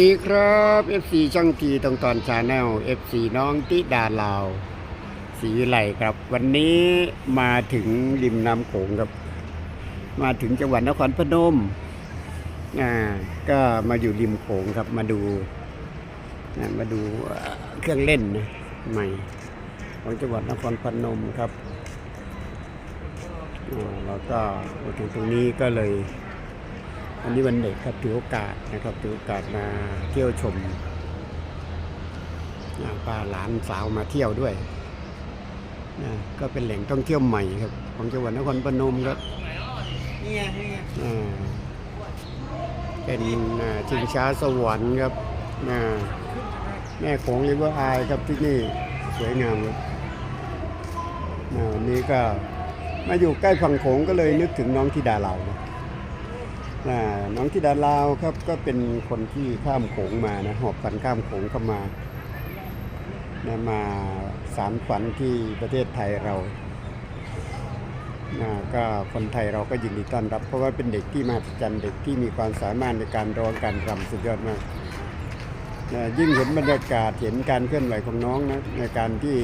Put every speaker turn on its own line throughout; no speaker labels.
ดีครับ FC ช่างทีตรงตอนชาแนล FC น้องติดาลาวศรีวิไลครับ วันนี้มาถึงริมน้ำโขงครับ มาถึงจังหวัดนครพนมอ่าก็มาอยู่ริมโขงครับ มาดูอ่มาดูเครื่องเล่นนะใหม่ ของจังหวัดนครพนมครับอ่าแล้วก็มาถึงตรงนี้ก็เลย วันนี้วันเด็กครับถือโอกาสนะครับถือโอกาสมาเที่ยวชมนะพาหลานสาวมาเที่ยวด้วยนะก็เป็นแหล่งท่องเที่ยวใหม่ครับ ของจังหวัดนครพนมครับ
นี่ไงนี่ไง
อ่าเป็นอ่าชิงช้าสวรรค์ครับอ่าแม่ของริเวอร์ไอครับที่นี่สวยงามครับอ่าวันนี้ก็มาอยู่ใกล้ฝั่งโขงก็เลยนึกถึงน้องธิดาเรานะอ่า น้องธิดาลาวครับก็เป็นคนที่ข้ามโขงมานะหอบฝันข้ามโขงเข้ามานะมาสารฝันที่ประเทศไทยเรานะก็คนไทยเราก็ยินดีต้อนรับ เพราะว่าเป็นเด็กที่มหัศจรรย์เด็กที่มีความสามารถในการร้องการรำสุดยอดมากนะยิ่งเห็นบรรยากาศเห็นการเคลื่อนไหวของน้องนะในการที่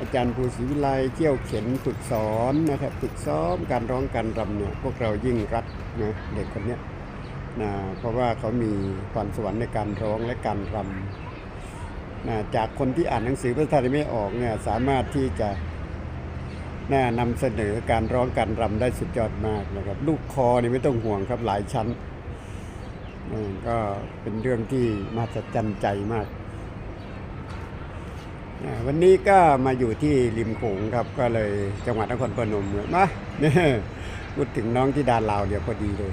อาจารย์ภูศรีวิไลเที่ยวเข็นฝึกสอนนะครับฝึกซ้อมการร้องการรำเนี่ยพวกเรายิ่งรักนะเด็กคนเนี้ยนะเพราะว่าเขามีความสวรรค์ในการร้องและการรำนะจากคนที่อ่านหนังสือภาษาไทยไม่ออกเนี่ยสามารถที่จะนะนำเสนอการร้องการรำได้สุดยอดมากนะครับลูกคอนี่ไม่ต้องห่วงครับหลายชั้นก็เป็นเรื่องที่มหัศจรรย์ใจมาก วันนี้ก็มาอยู่ที่ริมโขงครับก็เลยจังหวัดนครพนมเนี่ยมาเนี่ยพูดถึงน้องที่ดานลาวเดี๋ยวพอดีเลย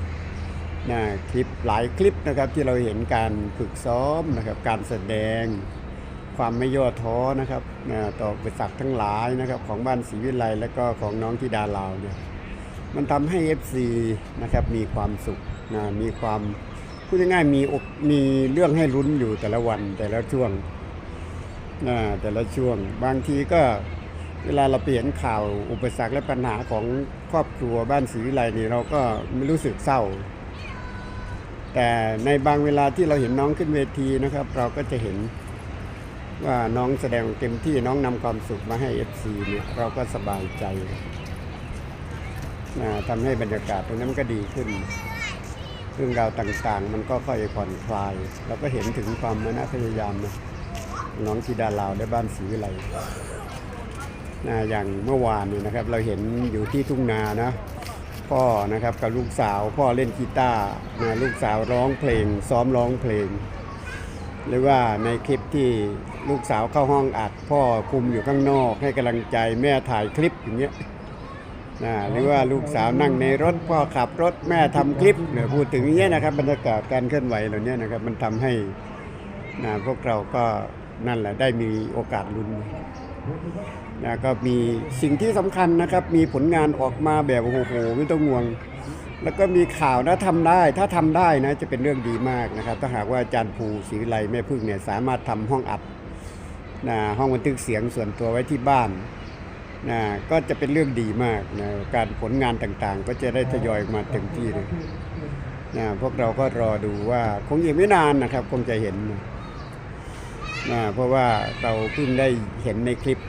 นะคลิปหลายคลิปนะครับที่เราเห็นการฝึกซ้อมนะครับ การแสดงความไม่ย่อท้อนะครับนะต่ออุปสรรคทั้งหลายนะครับ ของบ้านศรีวิไลและก็ของน้องที่ดาลาวเนี่ยมันทำให้ FC นะครับมีความสุขนะมีความพูดง่ายๆมีอกมีเรื่องให้ลุ้นอยู่แต่ละวันแต่ละช่วง แต่ละช่วง บางทีก็เวลาเราเปลี่ยนข่าวอุปสรรคและปัญหาของครอบครัวบ้านศรีวิไลนี่เราก็ไม่รู้สึกเศร้า แต่ในบางเวลาที่เราเห็นน้องขึ้นเวทีนะครับ เราก็จะเห็นว่าน้องแสดงเต็มที่น้องนำความสุขมาให้ FC เนี่ยเราก็สบายใจนะทำให้บรรยากาศตรงนั้นมันก็ดีขึ้น เรื่องราวต่างๆ มันก็ค่อยผ่อนคลาย เราก็เห็นถึงความมนะพยายามนะ น้องธิดาลาวได้บ้านศรีวิไลนะอย่างเมื่อวานเนี่ยนะครับ เราเห็นอยู่ที่ทุ่งนานะพ่อนะครับกับลูกสาว พ่อเล่นกีตาร์นะลูกสาวร้องเพลง ซ้อมร้องเพลง หรือว่าในคลิปที่ลูกสาวเข้าห้องอัด พ่อคุมอยู่ข้างนอกให้กำลังใจแม่ถ่ายคลิปอย่างเงี้ยนะหรือว่าลูกสาวนั่งในรถพ่อขับรถแม่ทำคลิปเนี่ยพูดถึงอย่างเงี้ยนะครับบรรยากาศการเคลื่อนไหวเหล่านี้นะครับมันทำให้นะพวกเราก็ นั่นแหละได้มีโอกาสลุ้นนะก็มีสิ่งที่สำคัญนะครับ มีผลงานออกมาแบบโอ้โหไม่ต้องห่วง แล้วก็มีข่าวนะทำได้ ถ้าทำได้นะจะเป็นเรื่องดีมากนะครับ ถ้าหากว่าอาจารย์ภูศรีวิไลแม่พึ่งเนี่ยสามารถทำห้องอัดนะห้องบันทึกเสียงส่วนตัวไว้ที่บ้านนะก็จะเป็นเรื่องดีมากนะการผลงานต่างๆ ก็จะได้ทยอยมาเต็มที่เลยนะพวกเราก็รอดูว่าคงอีกไม่นานนะครับ คงจะเห็นนะ เพราะว่าเราเพิ่งได้เห็นในคลิป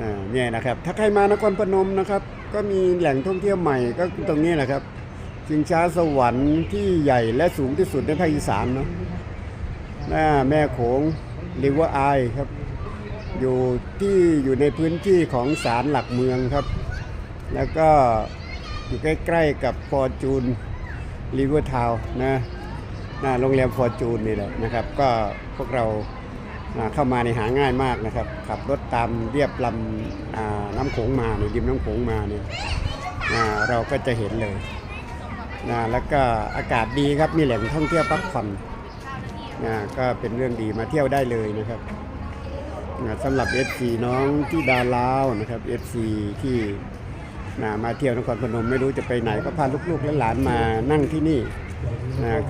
นะเนี่ยนะครับ ถ้าใครมานครพนมนะครับ ก็มีแหล่งท่องเที่ยวใหม่ก็ตรงนี้แหละครับชิงช้าสวรรค์ที่ใหญ่และสูงที่สุดในภาคอีสานเนาะหน้าแม่โขงริเวอร์ไอครับ อยู่ที่อยู่ในพื้นที่ของศาลหลักเมืองครับ แล้วก็อยู่ใกล้ ๆกับฟอร์จูนริเวอร์ทาวนะ น้าโรงแรมฟอร์จูนนี่แหละนะครับ ก็พวกเราเข้ามาในหาง่ายมากนะครับ ขับรถตามเรียบลำน้ำโขงมาในริมน้ำโขงมาเนี่ยเราก็จะเห็นเลยนะแล้วก็อากาศดีครับมีแหล่งท่องเที่ยวพักผ่อนนะก็เป็นเรื่องดีมาเที่ยวได้เลยนะครับนะสำหรับ FC น้องที่ดาลาวนะครับ FC ที่นะมาเที่ยวนครพนมไม่รู้จะไปไหนก็พาลูกๆและหลานมานั่งที่นี่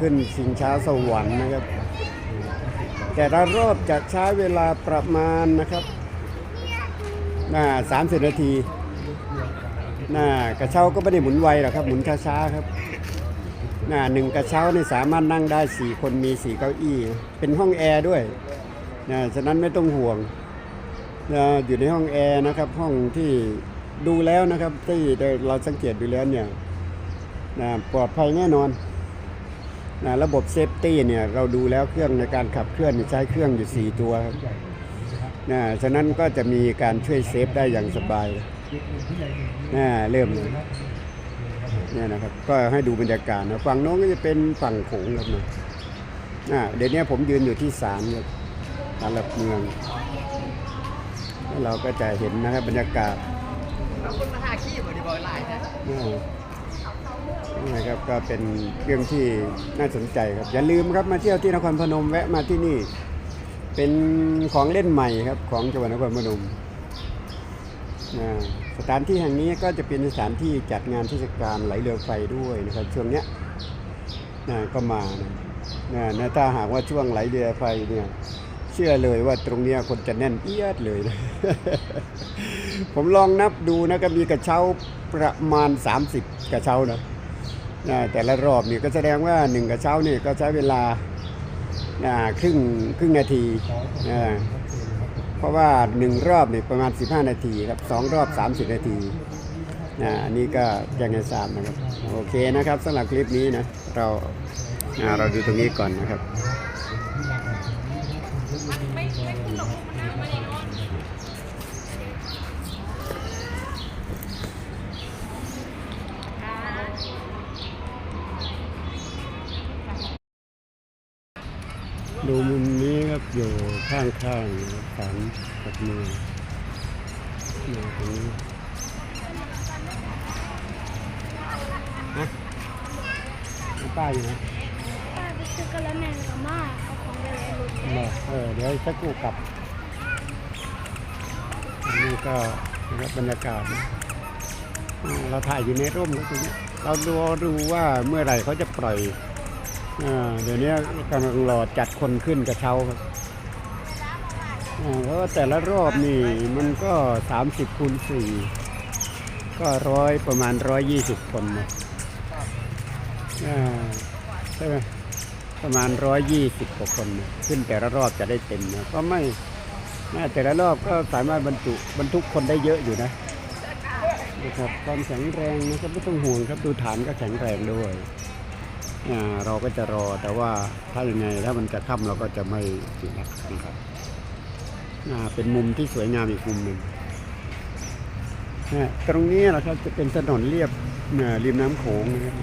ขึ้นชิงช้าสวรรค์นะครับ แต่ละรอบจะใช้เวลาประมาณนะครับน่าสามสิบนาทีน่ากระเช้าก็ไม่ได้หมุนไวหรอกครับ หมุนช้าๆครับนะหนึ่งกระเช้านี่สามารถนั่งได้สี่คนมีสี่เก้าอี้ เป็นห้องแอร์ด้วยนะฉะนั้นไม่ต้องห่วงนะอยู่ในห้องแอร์นะครับ ห้องที่ดูแล้วนะครับที่เราสังเกตดูแล้วเนี่ยนะปลอดภัยแน่นอน นะระบบเซฟตี้เนี่ยเราดูแล้วเครื่องในการขับเคลื่อนใช้เครื่องอยู่ 4 ตัวนะฉะนั้นก็จะมีการช่วยเซฟได้อย่างสบายนะเริ่มเลยเนี่ยนะครับก็ให้ดูบรรยากาศนะฝั่งโน้นก็จะเป็นฝั่งโขงครับนะอ่าเดี๋ยวนี้ผมยืนอยู่ที่ศาลครับศาลหลักเมืองเราก็จะเห็นนะครับบรรยากาศ
แล้วคนมาหาขี้บ่ดีบ่หลายนะ
นะครับก็เป็นเรื่องที่น่าสนใจครับ อย่าลืมครับมาเที่ยวที่นครพนมแวะมาที่นี่ เป็นของเล่นใหม่ครับของจังหวัดนครพนมนะสถานที่แห่งนี้ก็จะเป็นสถานที่จัดงานเทศกาลไหลเรือไฟด้วยนะครับช่วงเนี้ยนะก็มานะนะนะถ้าหากว่าช่วงไหลเรือไฟเนี่ยเชื่อเลยว่าตรงเนี้ยคนจะแน่นเอียดเลยนะผมลองนับดูนะก็มีกระเช้าประมาณ 30 กระเช้านะ นะแต่ละรอบนี่ก็แสดงว่าหนึ่งกระเช้านี่ก็ใช้เวลานะครึ่งครึ่งนาทีนะเพราะว่าหนึ่งรอบนี่ประมาณ 15 นาทีครับสองรอบ 30 นาทีนะอันนี้ก็แจ้งให้ทราบนะครับ โอเคนะครับสำหรับคลิปนี้นะเราอ่าเราดูตรงนี้ก่อนนะครับ ดูมุมนี้ครับอยู่ข้างๆศาลกับเมืองนี่ตรงนี้ฮะป้ายอยู่นะ
ป้าไปซื้อกะละแมงกับม่าเอาของไปเลยลุง
บอกเออเดี๋ยวสักครู่กลับอันนี้ก็นะครับบรรยากาศนะเราถ่ายอยู่ในร่มแล้วตรงนี้เราดูดูว่าเมื่อไหร่เขาจะปล่อย อ่าเดี๋ยวนี้กำลังรอจัดคนขึ้นกระเช้าครับอ่าเพราะว่าแต่ละรอบนี่มันก็ 30คูณ4ก็ร้อยประมาณ 120 คนนะอ่าใช่ไหมประมาณ 120กว่าคนนะขึ้นแต่ละรอบจะได้เต็มนะก็ไม่น่าแต่ละรอบก็สามารถบรรจุบรรทุกคนได้เยอะอยู่นะนะครับความแข็งแรงนะครับไม่ต้องห่วงครับดูฐานก็แข็งแรงด้วย เราก็จะรอแต่ว่าถ้ายังไงถ้ามันจะค่ำเราก็จะไม่จุดนะครับเป็นมุมที่สวยงามอีกมุมหนึ่งตรงนี้นะครับจะเป็นถนนเรียบริมน้ำโขงนะครับ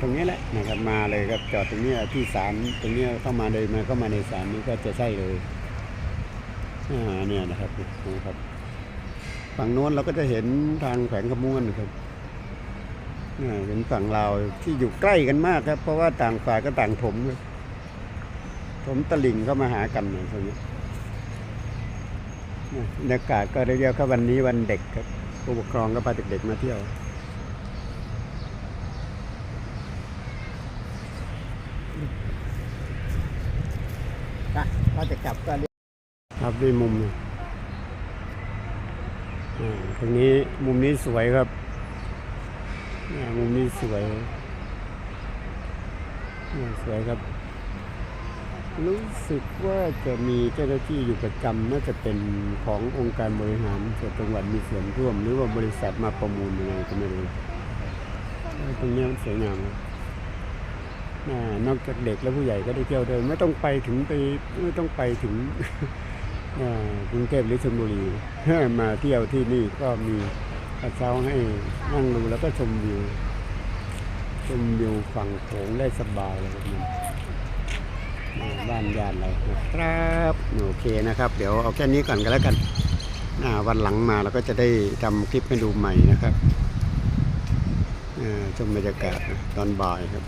ตรงนี้แหละนะครับมาเลยครับจอดตรงนี้ที่ศาลตรงนี้เข้ามาเลยมาเข้ามาในศาลนี้ก็จะใช่เลยเนี่ยนะครับดูครับฝั่งโน้นเราก็จะเห็นทางแขวงขมวนนะครับ เห็นฝั่งเราวที่อยู่ใกล้กันมากครับ เพราะว่าต่างฝ่ายก็ต่างถมถมตะลิ่งเข้ามาหากันเนี่ยตรงนี้เนี่ยบรรยากาศก็เรียกว่าวันนี้วันเด็กครับผู้ปกครองก็พาเด็กๆมาเที่ยว
ถ้าจะกลับก็เรียก
ครับด้วยมุมเนี่ยอ่าตรงนี้มุมนี้สวยครับ อ่ามุมนี้สวยอ่าสวยครับ รู้สึกว่าจะมีเจ้าหน้าที่อยู่ประจำน่าจะเป็นขององค์การบริหารส่วนจังหวัดมีส่วนร่วม หรือว่าบริษัทมาประมูลยังไงก็ไม่รู้ตรงนี้มันสวยงามครับอ่านอกจากเด็กและผู้ใหญ่ก็ได้เที่ยวเดินไม่ต้องไปถึงไปไม่ต้องไปถึงกรุงเทพหรือชลบุรีมาเที่ยวที่นี่ก็มี ระเช้าให้นั่งดูแล้วก็ชมวิว ชมวิวฝั่งโขงได้สบายเลยครับนี่อ่าบ้านญาติเรานะครับโอเคนะครับ เดี๋ยวเอาแค่นี้ก่อนกันแล้วกันวันหลังมาเราก็จะได้ทำคลิปให้ดูใหม่นะครับชมบรรยากาศตอนบ่ายครับ